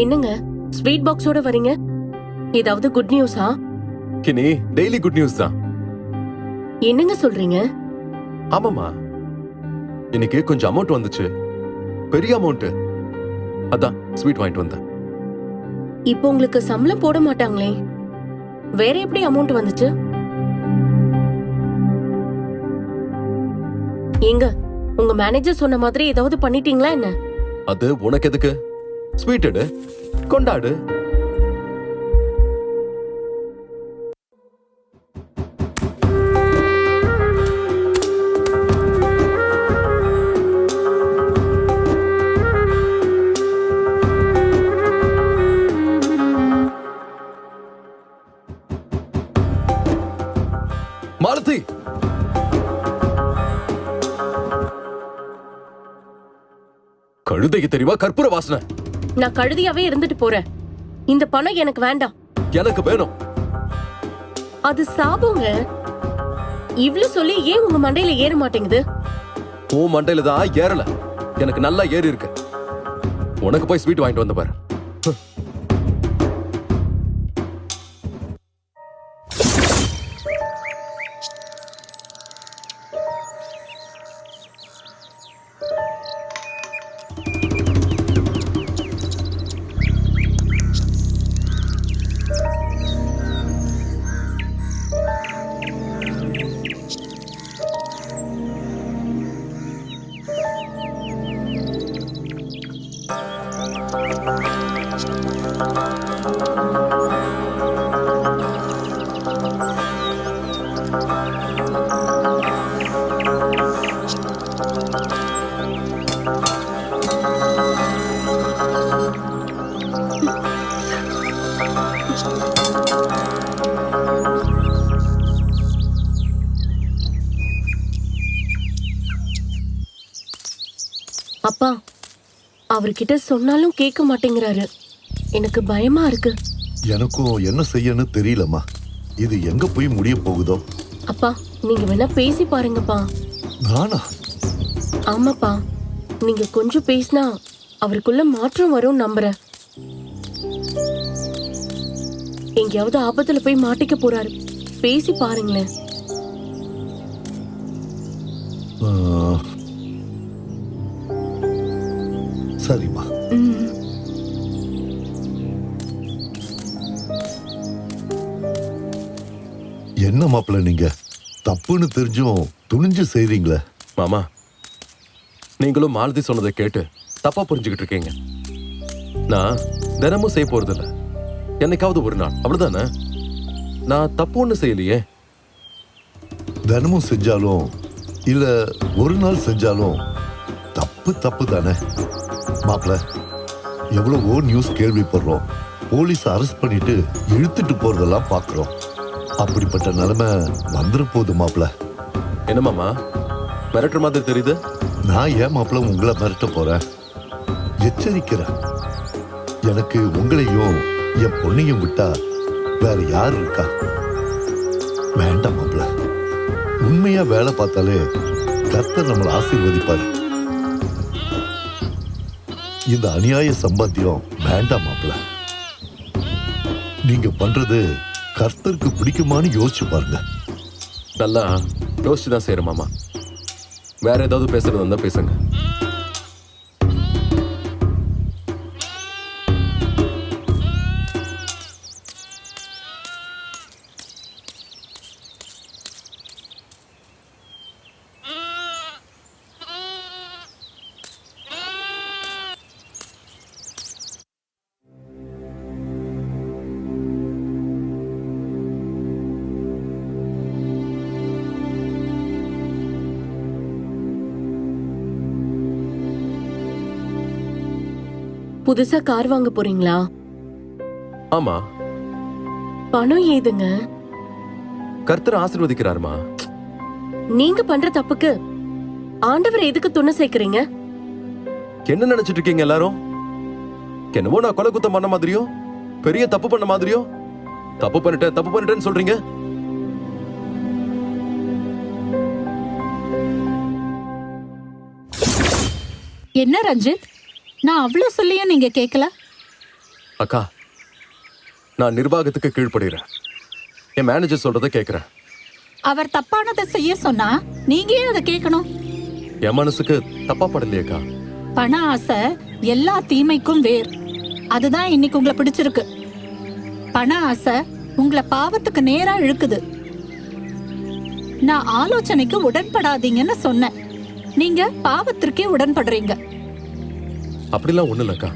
என்னங்க? ஸ்வீட் பாக்ஸோட வரீங்க? ஏதாவது குட் நியூஸா கினி டெய்லி குட் நியூஸ் தான். என்னங்க சொல்றீங்க? ஆமாமா இன்னைக்கு கொஞ்சம் அமௌண்ட் வந்துச்சு. பெரிய அமௌண்ட் அதான் ஸ்வீட் வாங்கிட்டு வந்தேன். இப்போ உங்களுக்கு சம்பளம் போட மாட்டாங்களே. வேற எப்படி அமௌண்ட் வந்துச்சு? ஏங்க உங்க மேனேஜர் சொன்ன மாதிரி ஏதாவது பண்ணிட்டீங்களா என்ன? அது உனக்கு எதுக்கு? ஸ்வீட் எடு கொண்டாடு. மாலதி. கழுதைக்கு தெரியுமா கற்பூர வாசனை. நான் கழுதியாவே இருந்துட்டு போறேன். இந்த பணம் எனக்கு வேண்டாம். எனக்கு வேணும். அது சாபங்க. இவ்ளோ சொல்லி ஏன் உங்க மண்டையில ஏற மாட்டேங்குது? உன் மண்டையில தான் ஏறல. எனக்கு நல்லா ஏறி இருக்கு. உனக்கு போய் ஸ்வீட் வாங்கிட்டு வந்த பாரு. அப்பா அவர்கிட்ட சொன்னாலும் கேட்க மாட்டேங்கிறாரு. எனக்கு பயமா இருக்கு. எனக்கும் என்ன செய்யன்னு தெரியலம்மா. இது எங்க போய் முடிய போகுதோ? அப்பா நீங்க வேணா பேசி பாருங்கப்பா. நானா? ஆமாப்பா நீங்க கொஞ்சம் பேசினா அவருக்குள்ள மாற்றம் வரும் நம்புறேன். எங்கேயாவது ஆபத்துல போய் மாட்டிக்க போறாரு. பேசி பாருங்களேன். சரிம்மா. என்ன மாப்பிள்ள நீங்க? தப்புன்னு தெரிஞ்சும் துணிஞ்சு செய்றீங்களே. மாமா நீங்களும் மாலதி சொன்னதை கேட்டு தப்பா புரிஞ்சுக்கிட்டு இருக்கீங்க. நான் தினமும் செய்ய போறது இல்ல என்னைக்காவது ஒரு நாள். அவ்வளவுதானே? நான் தப்பு ஒண்ணு செய்யலையே. தினமும் செஞ்சாலும் இல்ல ஒரு நாள் செஞ்சாலும் தப்பு தப்பு தானே? மாப்பிள்ள எவ்வளவோ நியூஸ் கேள்விப்படுறோம். போலீஸ் அரெஸ்ட் பண்ணிட்டு இழுத்துட்டு போறதெல்லாம் பார்க்கறோம் அப்படிப்பட்ட நிலைமை வந்துட போகுது மாப்பிள்ள என்ன மாமா? மிரட்டுற மாதிரி தெரியுது? நான் ஏன் மாப்பிள்ள உங்களை மிரட்ட போறேன்? எச்சரிக்கிறேன். எனக்கு உங்களையும் என் பொண்ணையும் விட்டா வேற யார் இருக்கா? வேண்டாம் மாப்பிள்ள உண்மையா வேலை பார்த்தாலே கர்த்தர் நம்மளை ஆசீர்வதிப்பாரு. இந்த அநியாய சம்பாத்தியம் வேண்டாம் மாப்பிள்ள நீங்க பண்றது கர்த்தருக்கு பிடிக்குமான்னு யோசிச்சு பாருங்க. நல்லா யோசிச்சு தான் செய்யறேன் மாமா. வேற ஏதாவது பேசுறது இருந்தா பேசுங்க. புதுசா கார் வாங்க போறீங்களா? ஆமா. பணம் ஏதுங்க? கர்த்தர் ஆசீர்வதிக்கிறாருமா? நீங்க பண்ற தப்புக்கு ஆண்டவர் எதுக்கு துணை சேர்க்கறீங்க? என்ன நினைச்சிட்டு இருக்கீங்க எல்லாரும்? என்னமோ நான் கொலை குத்தம் பண்ண மாதிரியோ? பெரிய தப்பு பண்ண மாதிரியோ? தப்பு பண்ணிட்டேன் தப்பு பண்ணிட்டேன்னு சொல்றீங்க? என்ன ரஞ்சித்? நான் அவ்வளோ சொல்லியும் நீங்க கேட்கல அக்கா நான் நிர்வாகத்துக்கு கீழ்ப்படுகிறேன். என் மேனேஜர் சொல்றதை கேட்கிறேன் அவர் தப்பானதை செய்ய சொன்னா நீங்க ஏன் அதை கேட்கணும்? என் மனசுக்கு தப்பா படலையேக்கா பண ஆசை எல்லா தீமைக்கும் வேர். அதுதான் இன்னைக்கு உங்களை பிடிச்சிருக்கு. பண ஆசை உங்களை பாவத்துக்கு நேரா இழுக்குது. நான் ஆலோசனைக்கு உடன்படாதீங்கன்னு சொன்னேன். நீங்க பாவத்திற்கே உடன்படுறீங்க. அப்படிலாம் ஒண்ணு இல்லக்கா.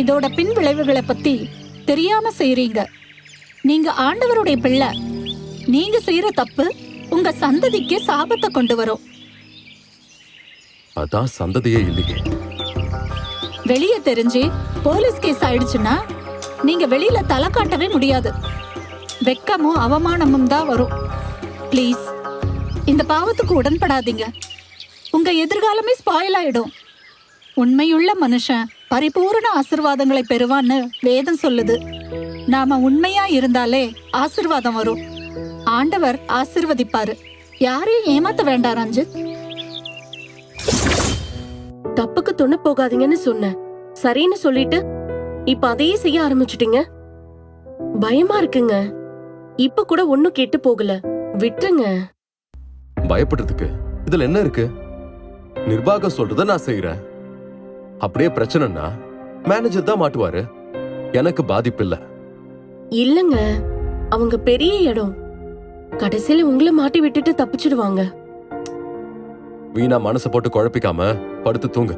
இதோட பின் விளைவுகளை பத்தி தெரியாம செய்றீங்க. நீங்க ஆண்டவருடைய பிள்ளை. நீங்க செய்யற தப்பு உங்க சந்ததிக்கு சாபத்தை கொண்டு வரும். அதான் சந்ததியே இல்லையே. வெளிய தெரிஞ்சு போலீஸ் கேஸ் ஆயிடுச்சுன்னா நீங்க வெளியில தலை காட்டவே முடியாது. வெக்கமும் அவமானமும் தான் வரும். ப்ளீஸ் இந்த பாவத்துக்கு உடன்படாதீங்க. உங்க எதிர்காலமே ஸ்பாயில் ஆயிடும். உண்மையுள்ள மனுஷன் பரிபூரண ஆசிர்வாதங்களை பெறுவான்னு வேதம் சொல்லுது. நாம உண்மையா இருந்தாலே ஆசிர்வாதம் வரும். ஆண்டவர் ஆசிர்வதிப்பாரு. யாரையும் ஏமாத்த வேண்டாம் ரஞ்சித். தப்புக்கு துணை போகாதீங்கன்னு சொன்னேன். சரின்னு சொல்லிட்டு இப்ப அதையே செய்ய ஆரம்பிச்சிட்டீங்க. பயமா இருக்குங்க. இப்ப கூட ஒண்ணும் கெட்டு போகல. விட்டுருங்க. பயப்படுறதுக்கு? இதுல என்ன இருக்கு? நிர்வாகம் சொல்றத நான் செய்யறேன் அப்படியே பிரச்சனைன்னா மேனேஜர் தான் மாட்டுவாரு. எனக்கு பாதிப்பு இல்ல இல்லங்க. அவங்க பெரிய இடம். கடைசியில உங்களை மாட்டி விட்டுட்டு தப்பிச்சிடுவாங்க. வீணா மனசை போட்டு குழப்பிக்காம படுத்து தூங்கு.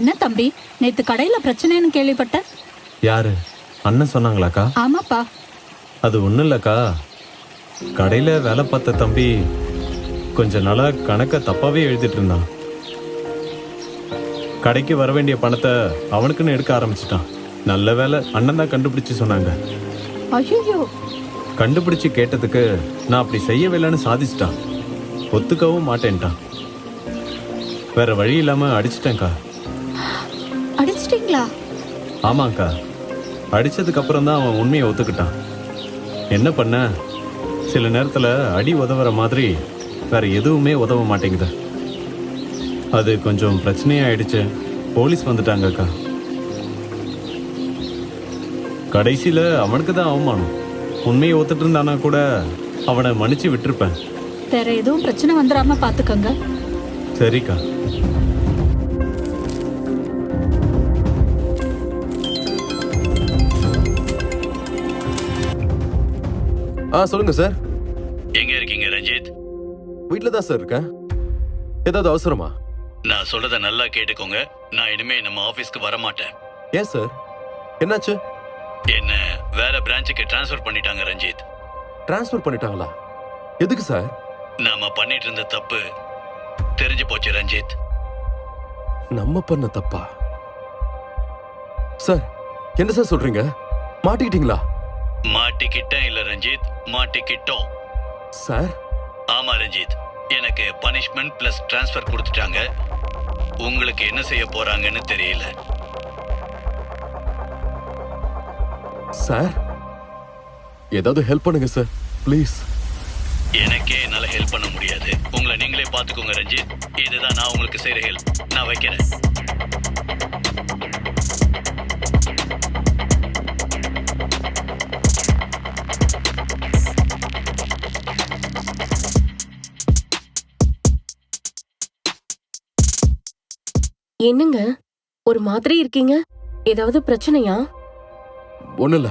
என்ன தம்பி நேத்து கடையில பிரச்சனைன்னு கேள்விப்பட்டேன் யாரு? அண்ணன் சொன்னாங்களாக்கா? ஆமாப்பா. அது ஒன்றும் இல்லைக்கா. கடையில் வேலை பார்த்த தம்பி கொஞ்ச நாளாக கணக்கை தப்பாவே எழுதிட்டு இருந்தான். கடைக்கு வர வேண்டிய பணத்தை அவனுக்குன்னு எடுக்க ஆரம்பிச்சிட்டான். நல்ல வேலை அண்ணன் தான் கண்டுபிடிச்சு சொன்னாங்க. ஐயோ கண்டுபிடிச்சு கேட்டதுக்கு நான் அப்படி செய்யவில்லைன்னு சாதிச்சிட்டான். ஒத்துக்கவும் மாட்டேன்ட்டான். வேற வழி இல்லாம அடிச்சிட்டேன்க்கா. அடிச்சிட்டீங்களா ஆமாங்க்கா அடிச்சதுக்கு அப்புறம் தான் அவன் உண்மையை ஒத்துக்கிட்டான். என்ன பண்ண? சில நேரத்தில் அடி உதவுற மாதிரி வேற எதுவுமே உதவ மாட்டேங்குது. அது கொஞ்சம் பிரச்சனையாயிடுச்சு போலீஸ் வந்துட்டாங்கக்கா. கடைசியில் அவனுக்கு தான் அவமானம். உண்மையை ஒத்துட்டு இருந்தானா கூட அவனை மன்னிச்சு விட்டிருப்பேன். வேற எதுவும் பிரச்சனை வந்துடாம பாத்துக்கோங்க. சரிக்கா. ஆ சொல்லுங்க சார். எங்க இருக்கீங்க ரஞ்சித்? வீட்ல தான் சார் இருக்கேன். ஏதாவது அவசரமா? நான் சொல்றத நல்லா கேட்டுக்கோங்க. நான் இனிமே நம்ம ஆபீஸ்க்கு வர மாட்டேன் ஏன் சார்? என்னாச்சு? என்ன வேற பிரான்ச்சுக்கு ட்ரான்ஸ்ஃபர் பண்ணிட்டாங்க ரஞ்சித். டிரான்ஸ்ஃபர் பண்ணிட்டாங்களா? எதுக்கு சார்? நாம பண்ணிட்டு இருந்த தப்பு தெரிஞ்சு போச்சு ரஞ்சித். நம்ம பண்ண தப்பா? சார் என்ன சார் சொல்றீங்க? மாட்டிக்கிட்டீங்களா? மாட்டிக்கிட்டேன் இல்ல ரஞ்சித் மாட்டிக்கிட்டோம். சார்? ஆமா ரஞ்சித் எனக்கு பனிஷ்மெண்ட் பிளஸ் ட்ரான்ஸ்ஃபர் கொடுத்துட்டாங்க. உங்களுக்கு என்ன செய்ய போறாங்கன்னு தெரியல. சார்? ஏதாவது ஹெல்ப் பண்ணுங்க சார். ப்ளீஸ் எனக்கே என்னால ஹெல்ப் பண்ண முடியாது. உங்களை நீங்களே பாத்துக்கோங்க ரஞ்சித். இதுதான் நான் உங்களுக்கு செய்யற ஹெல்ப் நான் வைக்கிறேன். என்னங்க? ஒரு மாதிரி இருக்கீங்க. ஏதாவது பிரச்சனையா? ஒண்ணு இல்ல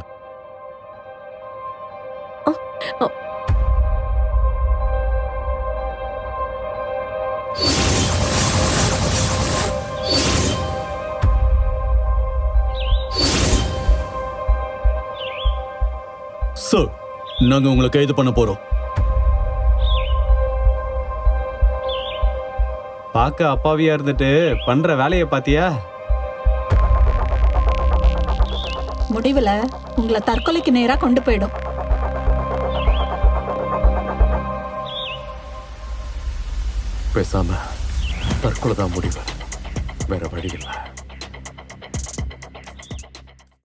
சார் நாங்க உங்களை கைது பண்ண போறோம். பார்க்க அப்பாவியா இருந்துட்டு பண்ற வேலையை பாத்தியா? முடிவுல உங்களை தற்கொலைக்கு நேரா கொண்டு போயிடும். பேசாம தற்கொலை தான் முடிவு. வேற வழி இல்லை.